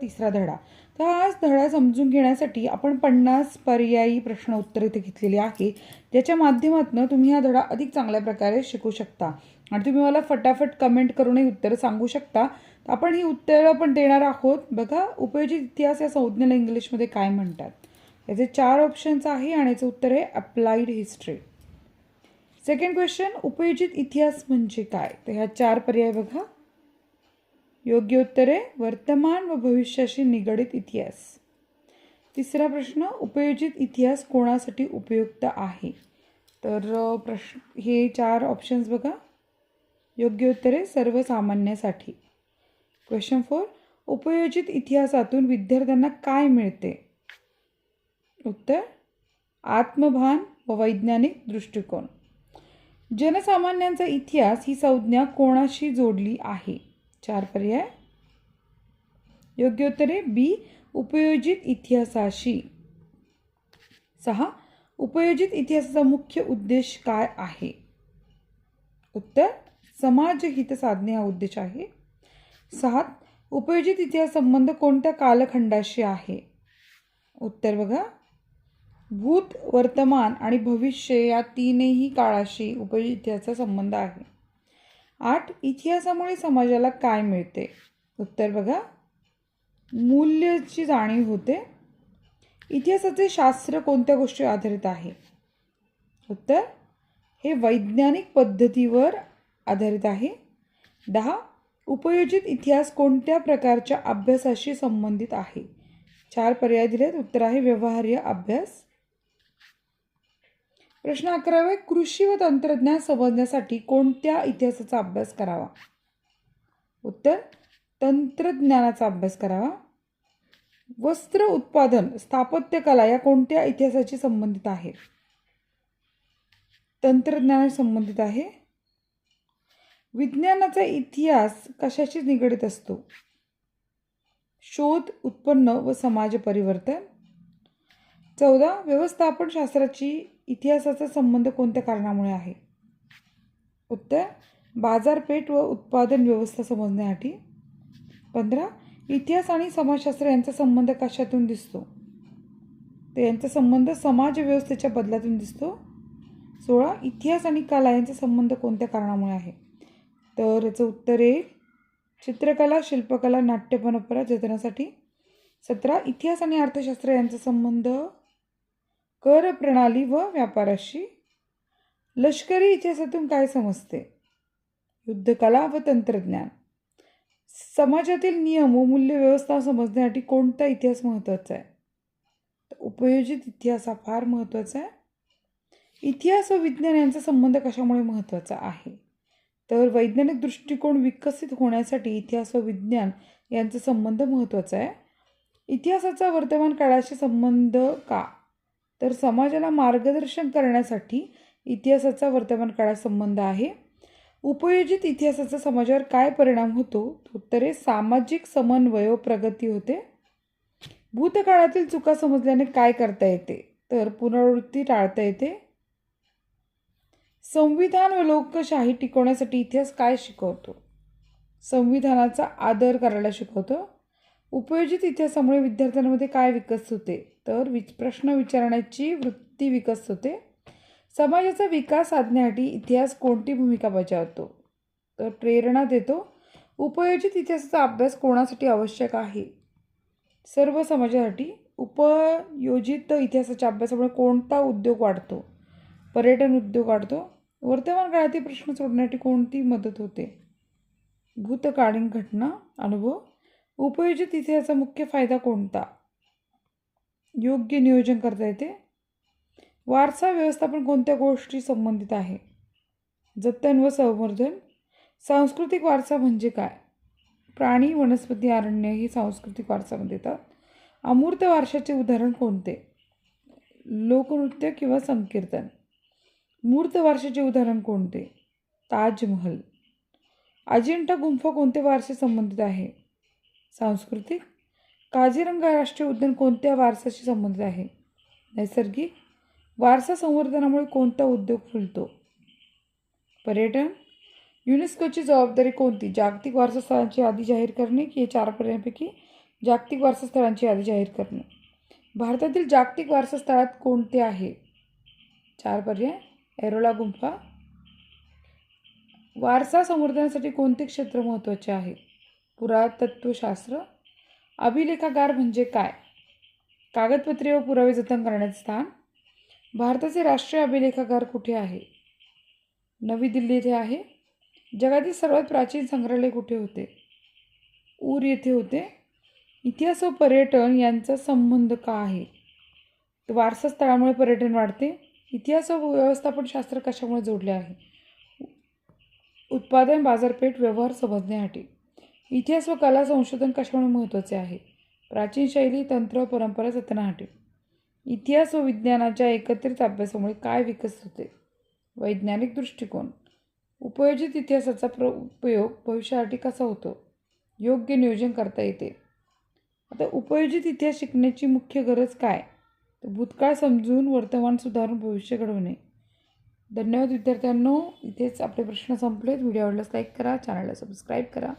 तिसरा धडा. तर हाच धडा समजून घेण्यासाठी आपण पन्नास पर्यायी प्रश्न उत्तर इथे घेतलेली आहे. ज्याच्या माध्यमातून तुम्ही हा धडा अधिक चांगल्या प्रकारे शिकू शकता. आणि तुम्ही मला फटाफट कमेंट करूनही उत्तरं सांगू शकता. आपण ही उत्तरं पण देणार आहोत. बघा उपयोजित इतिहास या संज्ञेला इंग्लिशमध्ये काय म्हणतात? याचे चार ऑप्शन्स आहे आणि याचं उत्तर आहे अप्लाइड हिस्ट्री सेकंड क्वेश्चन उपयोजित इतिहास म्हणजे काय? तर ह्या चार पर्याय बघा. योग्य उत्तरे वर्तमान व भविष्याशी निगडित इतिहास. तिसरा प्रश्न उपयोजित इतिहास कोणासाठी उपयुक्त आहे? तर प्रश्न हे चार ऑप्शन्स बघा. योग्य उत्तरे सर्वसामान्यासाठी. क्वेश्चन फोर उपयोजित इतिहासातून विद्यार्थ्यांना काय मिळते? उत्तर आत्मभान व वैज्ञानिक दृष्टिकोन. जनसामान्यांचा इतिहास ही संज्ञा कोणाशी जोडली आहे? चार पर्याय. योग्य उत्तरे बी उपयोजित इतिहासाशी. सहा उपयोजित इतिहासाचा मुख्य उद्देश काय आहे? उत्तर समाजहित साधणे हा उद्देश आहे. सात उपयोजित इतिहास संबंध कोणत्या कालखंडाशी आहे? उत्तर बघा. भूत वर्तमान आणि भविष्य या तीनही काळाशी उपयोजित इतिहासाचा संबंध आहे. आठ इतिहासामुळे समाजाला काय मिळते? उत्तर बघा. मूल्यची जाणीव होते. इतिहासाचे शास्त्र कोणत्या गोष्टी आधारित आहे? उत्तर हे वैज्ञानिक पद्धतीवर आधारित आहे. दहा उपयोजित इतिहास कोणत्या प्रकारच्या अभ्यासाशी संबंधित आहे? चार पर्याय दिलेत. उत्तर आहे व्यवहार्य अभ्यास. प्रश्न अकरावे कृषी व तंत्रज्ञान समजण्यासाठी कोणत्या इतिहासाचा अभ्यास करावा? उत्तर तंत्रज्ञानाचा अभ्यास करावा. वस्त्र उत्पादन स्थापत्यकला या कोणत्या इतिहासाशी संबंधित आहे? तंत्रज्ञानाशी संबंधित आहे. विज्ञानाचा इतिहास कशाशी निगडित असतो? शोध उत्पन्न व समाज परिवर्तन. चौदा व्यवस्थापन शास्त्राची इतिहासाचा संबंध कोणत्या कारणामुळे आहे? उत्तर बाजारपेठ व उत्पादन व्यवस्था समजण्यासाठी. पंधरा इतिहास आणि समाजशास्त्र यांचा संबंध कशातून दिसतो? तर यांचा संबंध समाजव्यवस्थेच्या बदलातून दिसतो. सोळा इतिहास आणि कला यांचा संबंध कोणत्या कारणामुळे आहे? तर याचं उत्तर आहे चित्रकला शिल्पकला नाट्य परंपरा जतनासाठी. सतरा इतिहास आणि अर्थशास्त्र यांचा संबंध कर प्रणाली व व्यापाराशी. लष्करी इतिहासातून काय समजते? युद्धकला व तंत्रज्ञान. समाजातील नियम व मूल्य व्यवस्था समजण्यासाठी कोणता इतिहास महत्त्वाचा आहे? तर उपयोजित इतिहास हा फार महत्त्वाचा आहे. इतिहास व विज्ञान यांचा संबंध कशामुळे महत्त्वाचा आहे? तर वैज्ञानिक दृष्टिकोन विकसित होण्यासाठी इतिहास व विज्ञान यांचा संबंध महत्त्वाचा आहे. इतिहासाचा वर्तमान काळाशी संबंध का? तर समाजाला मार्गदर्शन करण्यासाठी इतिहासाचा वर्तमान काळात संबंध आहे. उपयोजित इतिहासाचा समाजावर काय परिणाम होतो? उत्तरे सामाजिक समन्वय व प्रगती होते. भूतकाळातील चुका समजल्याने काय करता येते? तर पुनरावृत्ती टाळता येते. संविधान व लोकशाही टिकवण्यासाठी इतिहास काय शिकवतो? संविधानाचा आदर करायला शिकवतो. उपयोजित इतिहासामुळे विद्यार्थ्यांमध्ये काय विकसित होते? तर विच प्रश्न विचारण्याची वृत्ती विकसित होते. समाजाचा विकास साधण्यासाठी इतिहास कोणती भूमिका बजावतो? तर प्रेरणा देतो. उपयोजित इतिहासाचा अभ्यास कोणासाठी आवश्यक आहे? सर्व समाजासाठी उपयोजित इतिहासाच्या अभ्यासामुळे कोणता उद्योग वाढतो? पर्यटन उद्योग वाढतो. वर्तमान काळातील प्रश्न सोडण्यासाठी कोणती मदत होते? भूतकालीन घटना अनुभव. उपयोजित इतिहासाचा मुख्य फायदा कोणता? योग्य नियोजन करता येते. वारसा व्यवस्थापन कोणत्या गोष्टी संबंधित आहे? जतन व संवर्धन. सांस्कृतिक वारसा म्हणजे काय? प्राणी वनस्पती अरण्य ही सांस्कृतिक वारसामध्ये येतात. अमूर्त वारशाचे उदाहरण कोणते? लोकनृत्य किंवा संकीर्तन. मूर्त वारशाचे उदाहरण कोणते? ताजमहल. अजिंठा गुंफा कोणत्या वारसे संबंधित आहे? सांस्कृतिक काझीरंगा राष्ट्रीय उद्यान कोणत्या वारसाशी संबंधित आहे? नैसर्गिक वारसा संवर्धनामुळे कोणता उद्योग फुलतो? पर्यटन युनेस्कोची जबाबदारी कोणती? जागतिक वारसा स्थळांची यादी जाहीर करणे की चार पर्यायांपैकी जागतिक वारसा स्थळांची यादी जाहीर करणे? भारतातील जागतिक वारसा स्थळात कोणते आहे? चार पर्याय. एरोला गुंफा. वारसा संवर्धनासाठी कोणते क्षेत्र महत्त्वाचे आहे? पुरातत्वशास्त्र. अभिलेखागार म्हणजे काय? कागदपत्रे व पुरावे जतन करण्याचे स्थान? भारताचे राष्ट्रीय अभिलेखागार कुठे आहे? नवी दिल्ली येथे आहे. जगातील सर्वात प्राचीन संग्रहालय कुठे होते? ऊर येथे होते. इतिहास व पर्यटन यांचा संबंध का आहे? तर वारसा स्थळामुळे पर्यटन वाढते. इतिहास व व्यवस्थापन शास्त्र कशामुळे जोडले आहे? उत्पादन बाजारपेठ व्यवहार समजण्यासाठी इतिहास व कला संशोधन कशामुळे महत्त्वाचे आहे? प्राचीन शैली तंत्र परंपरा जतनासाठी इतिहास व विज्ञानाच्या एकत्रित अभ्यासामुळे काय विकसित होते? वैज्ञानिक दृष्टिकोन. उपयोजित इतिहासाचा प्र उपयोग भविष्यासाठी कसा होतो? योग्य नियोजन करता येते. आता उपयोजित इतिहास शिकण्याची मुख्य गरज काय? तर भूतकाळ समजून वर्तमान सुधारून भविष्य घडवणे. धन्यवाद विद्यार्थ्यांनो. इथेच आपले प्रश्न संपलेत. व्हिडिओ आवडल्यास लाईक करा चॅनलला सबस्क्राईब करा.